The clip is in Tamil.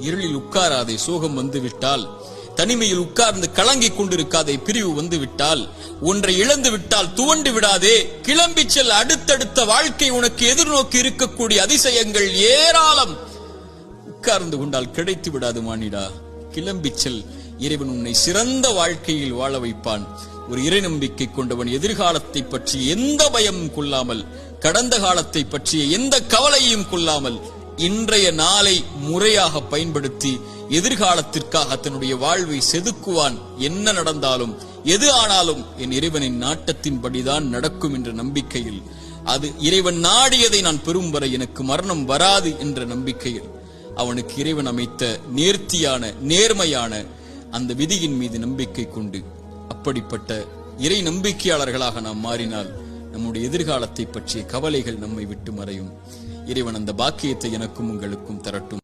இருளில் உட்காராதே சோகம் வந்து விட்டால் தனிமையில் உட்கார்ந்து கலங்கிக் கொண்டிருக்காதே பிரிவு வந்து விட்டால் ஒன்றை இழந்து விட்டால் துவண்டு விடாதே கிளம்பி செல் அடுத்தடுத்த வாழ்க்கை உனக்கு எதிர்நோக்கி இருக்கக்கூடிய அதிசயங்கள் ஏராளம். உட்கார்ந்து கொண்டால் கிடைத்து விடாது மானிடா கிளம்பி செல் இறைவன் உன்னை சிறந்த வாழ்க்கையில் வாழ வைப்பான். ஒரு இறை நம்பிக்கை கொண்டவன் எதிர்காலத்தை பற்றி எந்த பயமும் கொள்ளாமல் கடந்த காலத்தை பற்றிய எந்த கவலையும் கொள்ளாமல் இன்றைய நாளை முறையாக பயன்படுத்தி எதிர்காலத்திற்காக தன்னுடைய வாழ்வை செதுக்குவான் என்ன நடந்தாலும் எது ஆனாலும் என் இறைவனின் நாட்டத்தின்படிதான் நடக்கும் என்ற நம்பிக்கையில் அது இறைவன் நாடியதை நான் பெறும் வரை எனக்கு மரணம் வராது என்ற நம்பிக்கையில் அவனுக்கு இறைவன் அமைத்த நேர்த்தியான நேர்மையான அந்த விதியின் மீது நம்பிக்கை கொண்டு அப்படிப்பட்ட இறை நம்பிக்கையாளர்களாக நாம் மாறினால் நம்முடைய எதிர்காலத்தை பற்றிய கவலைகள் நம்மை விட்டு மறையும். இறைவன் அந்த பாக்கியத்தை எனக்கும் உங்களுக்கும் தரட்டும்.